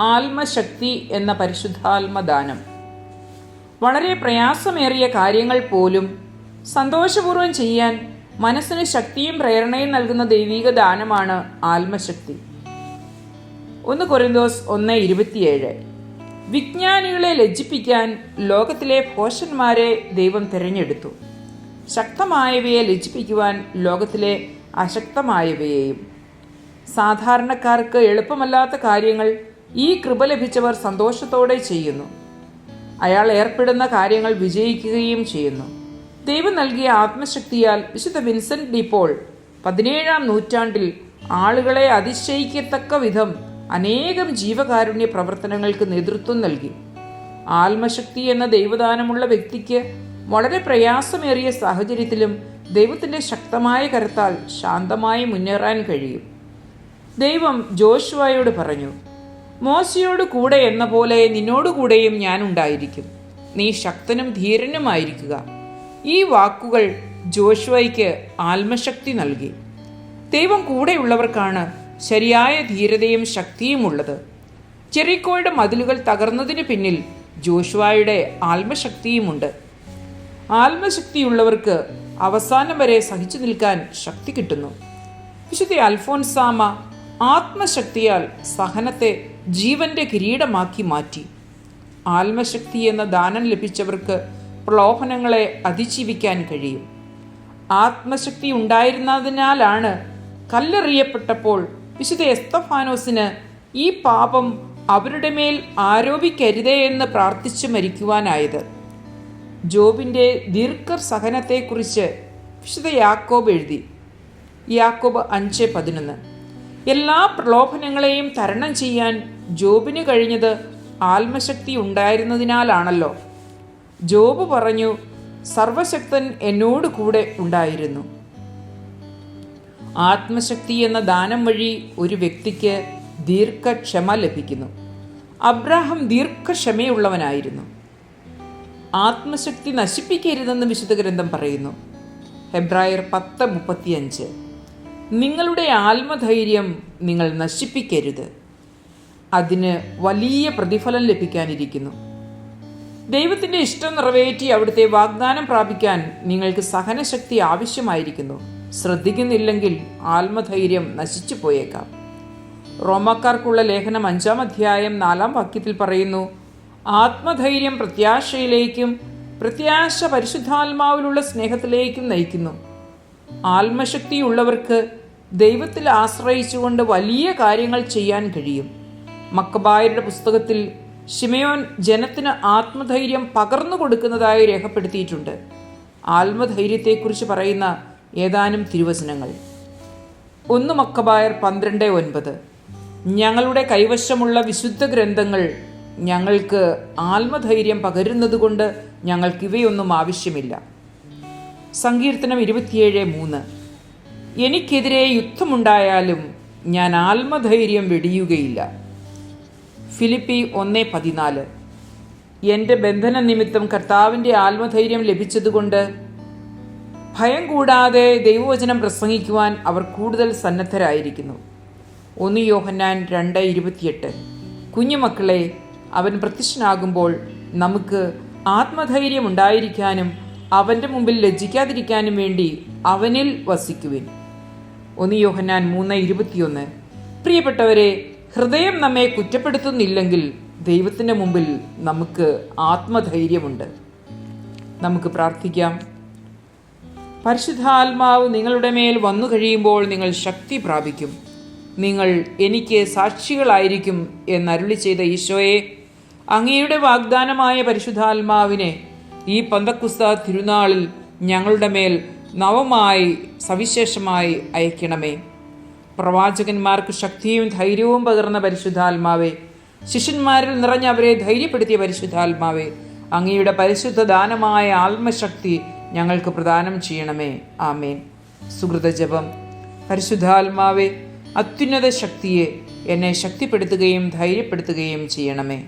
ആത്മശക്തി എന്ന പരിശുദ്ധാത്മദാനം. വളരെ പ്രയാസമേറിയ കാര്യങ്ങൾ പോലും സന്തോഷപൂർവം ചെയ്യാൻ മനസ്സിന് ശക്തിയും പ്രേരണയും നൽകുന്ന ദൈവിക ദാനമാണ് ആത്മശക്തി. ഒന്ന് കൊരിന്തോസ് ഒന്ന് ഇരുപത്തിയേഴ്. വിജ്ഞാനികളെ ലജ്ജിപ്പിക്കാൻ ലോകത്തിലെ ഭോഷന്മാരെ ദൈവം തിരഞ്ഞെടുത്തു. ശക്തമായവയെ ലജ്ജിപ്പിക്കുവാൻ ലോകത്തിലെ അശക്തമായവയെയും. സാധാരണക്കാർക്ക് എളുപ്പമല്ലാത്ത കാര്യങ്ങൾ ഈ കൃപ ലഭിച്ചവർ സന്തോഷത്തോടെ ചെയ്യുന്നു. അയാൾ ഏർപ്പെടുന്ന കാര്യങ്ങൾ വിജയിക്കുകയും ചെയ്യുന്നു. ദൈവം നൽകിയ ആത്മശക്തിയാൽ വിശുദ്ധ വിൻസെന്റ് ഡിപ്പോൾ പതിനേഴാം നൂറ്റാണ്ടിൽ ആളുകളെ അതിശയിക്കത്തക്ക വിധം അനേകം ജീവകാരുണ്യ പ്രവർത്തനങ്ങൾക്ക് നേതൃത്വം നൽകി. ആത്മശക്തി എന്ന ദൈവദാനമുള്ള വ്യക്തിക്ക് വളരെ പ്രയാസമേറിയ സാഹചര്യത്തിലും ദൈവത്തിന്റെ ശക്തമായ കരുത്താൽ ശാന്തമായി മുന്നേറാൻ കഴിയും. ദൈവം ജോഷുവായോട് പറഞ്ഞു മോശയോട് കൂടെ എന്ന പോലെ നിന്നോടുകൂടെയും ഞാൻ ഉണ്ടായിരിക്കും. നീ ശക്തനും ധീരനുമായിരിക്കുക ഈ വാക്കുകൾ ജോഷുവയ്ക്ക് ആത്മശക്തി നൽകി. ദൈവം കൂടെയുള്ളവർക്കാണ് ശരിയായ ധീരതയും ശക്തിയും ഉള്ളത്. ചെറിക്കോയുടെ മതിലുകൾ തകർന്നതിന് പിന്നിൽ ജോഷുവായുടെ ആത്മശക്തിയുമുണ്ട്. ആത്മശക്തിയുള്ളവർക്ക് അവസാനം വരെ സഹിച്ചു നിൽക്കാൻ ശക്തി കിട്ടുന്നു. വിശുദ്ധ അൽഫോൻസാമ ആത്മശക്തിയാൽ സഹനത്തെ ജീവന്റെ കിരീടമാക്കി മാറ്റി. ആത്മശക്തി എന്ന ദാനം ലഭിച്ചവർക്ക് പ്രലോഭനങ്ങളെ അതിജീവിക്കാൻ കഴിയും. ആത്മശക്തി ഉണ്ടായിരുന്നതിനാലാണ് കല്ലെറിയപ്പെട്ടപ്പോൾ വിശുദ്ധ എസ്തഫാനോസിന് ഈ പാപം അവരുടെ മേൽ ആരോപിക്കരുതേ എന്ന് പ്രാർത്ഥിച്ചു മരിക്കുവാനായത്. ജോബിന്റെ ദീർഘർ സഹനത്തെക്കുറിച്ച് വിശുദ്ധ യാക്കോബ് എഴുതി. യാക്കോബ് അഞ്ച് പതിനൊന്ന്. എല്ലാ പ്രലോഭനങ്ങളെയും തരണം ചെയ്യാൻ ജോബിന് കഴിഞ്ഞത് ആത്മശക്തി ഉണ്ടായിരുന്നതിനാലാണല്ലോ. ജോബ് പറഞ്ഞു സർവശക്തൻ എന്നോട് കൂടെ ഉണ്ടായിരുന്നു. ആത്മശക്തി എന്ന ദാനം വഴി ഒരു വ്യക്തിക്ക് ദീർഘക്ഷമ ലഭിക്കുന്നു. അബ്രാഹം ദീർഘക്ഷമയുള്ളവനായിരുന്നു. ആത്മശക്തി നശിപ്പിക്കരുതെന്ന് വിശുദ്ധ ഗ്രന്ഥം പറയുന്നു. ഹെബ്രായർ പത്ത് മുപ്പത്തിയഞ്ച്. നിങ്ങളുടെ ആത്മധൈര്യം നിങ്ങൾ നശിപ്പിക്കരുത്. അതിന് വലിയ പ്രതിഫലം ലഭിക്കാനിരിക്കുന്നു. ദൈവത്തിന്റെ ഇഷ്ടം നിറവേറ്റി അവിടുത്തെ വാഗ്ദാനം പ്രാപിക്കാൻ നിങ്ങൾക്ക് സഹനശക്തി ആവശ്യമായിരിക്കുന്നു. ശ്രദ്ധിക്കുന്നില്ലെങ്കിൽ ആത്മധൈര്യം നശിച്ചു പോയേക്കാം. റോമാക്കാർക്കുള്ള ലേഖനം അഞ്ചാം അധ്യായം നാലാം വാക്യത്തിൽ പറയുന്നു ആത്മധൈര്യം പ്രത്യാശയിലേക്കും പ്രത്യാശ പരിശുദ്ധാത്മാവിലുള്ള സ്നേഹത്തിലേക്കും നയിക്കുന്നു. ആത്മശക്തിയുള്ളവർക്ക് ദൈവത്തിൽ ആശ്രയിച്ചുകൊണ്ട് വലിയ കാര്യങ്ങൾ ചെയ്യാൻ കഴിയും. മക്കബായരുടെ പുസ്തകത്തിൽ ഷിമയോൻ ജനത്തിന് ആത്മധൈര്യം പകർന്നു കൊടുക്കുന്നതായി രേഖപ്പെടുത്തിയിട്ടുണ്ട്. ആത്മധൈര്യത്തെക്കുറിച്ച് പറയുന്ന ഏതാനും തിരുവചനങ്ങൾ. ഒന്ന് മക്കബായർ പന്ത്രണ്ട് ഒൻപത്. ഞങ്ങളുടെ കൈവശമുള്ള വിശുദ്ധ ഗ്രന്ഥങ്ങൾ ഞങ്ങൾക്ക് ആത്മധൈര്യം പകരുന്നതുകൊണ്ട് ഞങ്ങൾക്ക് ഇവയൊന്നും ആവശ്യമില്ല. സങ്കീർത്തനം ഇരുപത്തിയേഴ് മൂന്ന്. എനിക്കെതിരെ യുദ്ധമുണ്ടായാലും ഞാൻ ആത്മധൈര്യം വെടിയുകയില്ല. ഫിലിപ്പി ഒന്ന് പതിനാല്. എന്റെ ബന്ധന നിമിത്തം കർത്താവിന്റെ ആത്മധൈര്യം ലഭിച്ചതുകൊണ്ട് ഭയം കൂടാതെ ദൈവവചനം പ്രസംഗിക്കുവാൻ അവർ കൂടുതൽ സന്നദ്ധരായിരിക്കുന്നു. ഒന്ന് യോഹന്നാൻ രണ്ട് ഇരുപത്തിയെട്ട്. കുഞ്ഞുമക്കളെ അവൻ പ്രത്യക്ഷനാകുമ്പോൾ നമുക്ക് ആത്മധൈര്യം ഉണ്ടായിരിക്കാനും അവന്റെ മുമ്പിൽ ലജ്ജിക്കാതിരിക്കാനും വേണ്ടി അവനിൽ വസിക്കുവിൻ. ഒന്ന് യോഹന്നാൻ മൂന്ന് ഇരുപത്തിയൊന്ന്. പ്രിയപ്പെട്ടവരെ ഹൃദയം നമ്മെ കുറ്റപ്പെടുത്തുന്നില്ലെങ്കിൽ ദൈവത്തിന്റെ മുമ്പിൽ നമുക്ക് ആത്മധൈര്യമുണ്ട്. നമുക്ക് പ്രാർത്ഥിക്കാം. പരിശുദ്ധാത്മാവ് നിങ്ങളുടെ മേൽ വന്നു കഴിയുമ്പോൾ നിങ്ങൾ ശക്തി പ്രാപിക്കും. നിങ്ങൾ എനിക്ക് സാക്ഷികളായിരിക്കും എന്നരുളി ചെയ്ത ഈശോയെ അങ്ങയുടെ വാഗ്ദാനമായ പരിശുദ്ധാത്മാവിനെ ഈ പന്തക്കുസ്ത തിരുനാളിൽ ഞങ്ങളുടെ മേൽ നവമായി സവിശേഷമായി അയക്കണമേ. പ്രവാചകന്മാർക്ക് ശക്തിയും ധൈര്യവും പകർന്ന പരിശുദ്ധാത്മാവെ ശിഷ്യന്മാരിൽ നിറഞ്ഞ അവരെ ധൈര്യപ്പെടുത്തിയ പരിശുദ്ധാത്മാവെ അങ്ങയുടെ പരിശുദ്ധ ദാനമായ ആത്മശക്തി ഞങ്ങൾക്ക് പ്രദാനം ചെയ്യണമേ. ആമേൻ. സുഹൃതജപം പരിശുദ്ധാത്മാവെ അത്യുന്നത ശക്തിയെ എന്നെ ശക്തിപ്പെടുത്തുകയും ധൈര്യപ്പെടുത്തുകയും ചെയ്യണമേ.